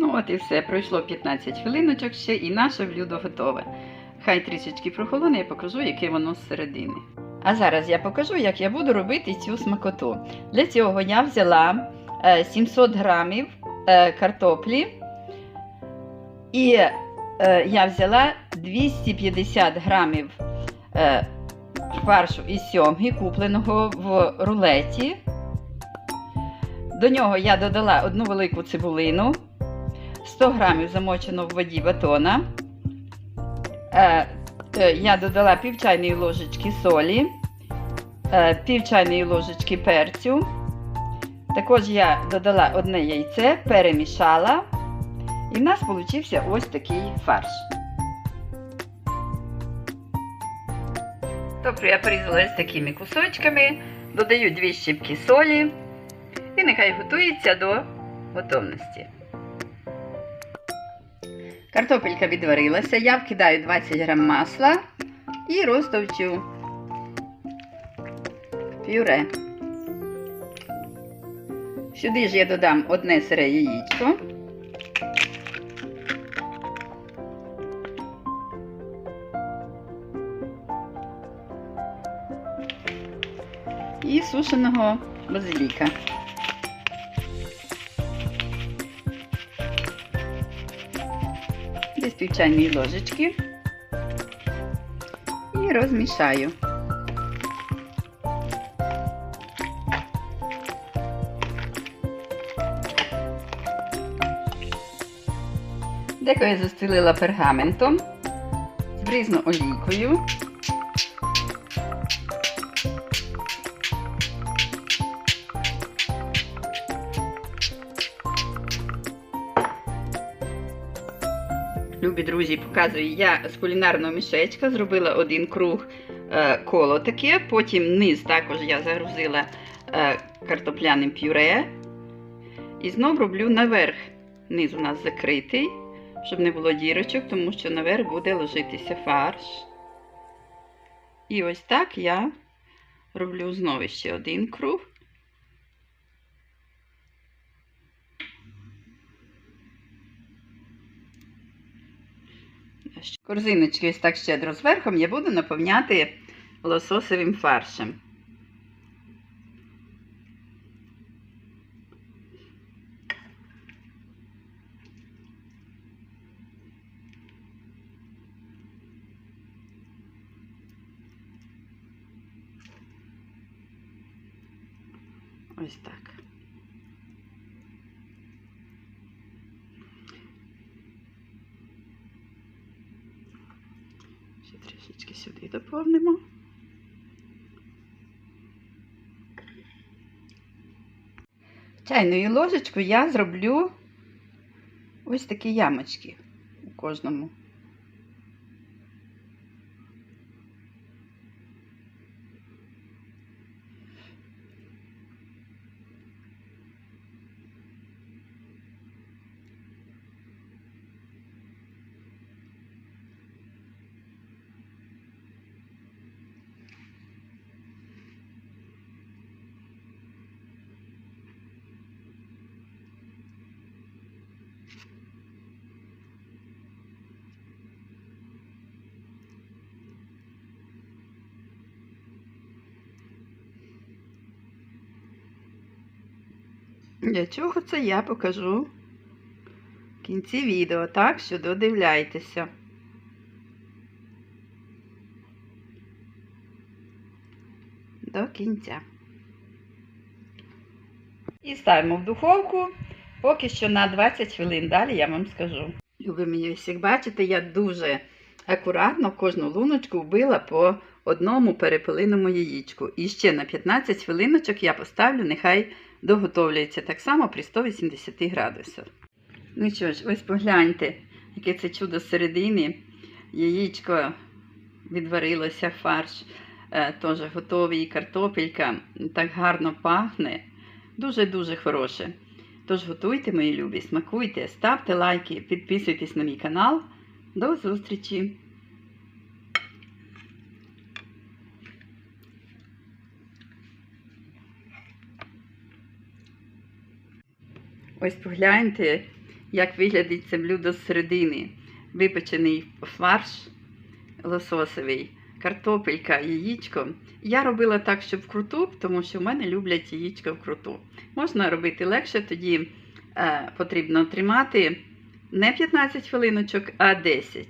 Ну от і все. Пройшло 15 хвилиночок ще, і наше блюдо готове. Хай трішечки прохолоне, я покажу, яке воно зсередини. А зараз я покажу, як я буду робити цю смакоту. Для цього я взяла е, 700 грамів е, картоплі. І е, я взяла 250 грамів е, фаршу із сьомги, купленого в рулеті. До нього я додала одну велику цибулину, 100 грамів замочено в воді батона. Е, е, я додала пів чайної ложечки солі, е, пів чайної ложечки перцю. Також я додала одне яйце, перемішала. І в нас вийшов ось такий фарш. Тобто я порізала з такими кусочками, додаю дві щіпки солі і нехай готується до готовності. Картопелька відварилася, я вкидаю 20 грам масла і розтовчу пюре. Сюди ж я додам одне сире яєчко. І сушеного базиліка. Десь пів ложечки. І розмішаю. Деко я застелила пергаментом, збризну олійкою. Любі друзі, показую, я з кулінарного мішечка зробила один круг е, коло таке, потім низ також я загрузила е, картопляним пюре. І знов роблю наверх. Низ у нас закритий, щоб не було дірочок, тому що наверх буде ложитися фарш. І ось так я роблю знову ще один круг. Корзиночки ось так щедро зверхом я буду наповняти лососовим фаршем. Ось так. Ще трішечки сюди доповнимо. Чайною ложечкою я зроблю ось такі ямочки у кожному. Для чого це я покажу в кінці відео, так що додивляйтеся. До кінця. І ставимо в духовку поки що на 20 хвилин. Далі я вам скажу. Любі мені, як бачите, я дуже акуратно кожну луночку вбила по одному перепелиному яєчку. І ще на 15 хвилиночок я поставлю, нехай доготовлюється так само при 180 градусах. Ну що ж, ось погляньте, яке це чудо середини. Яєчко відварилося, фарш е, теж готовий, картопелька так гарно пахне. Дуже-дуже хороше. Тож готуйте, мої любі, смакуйте, ставте лайки, підписуйтесь на мій канал. До зустрічі! Ось погляньте, як виглядить це блюдо з середини. Випечений фарш лососовий, картопелька, яєчко. Я робила так, щоб вкруту, тому що в мене люблять яєчко вкруту. Можна робити легше, тоді е, потрібно тримати не 15 хвилиночок, а 10.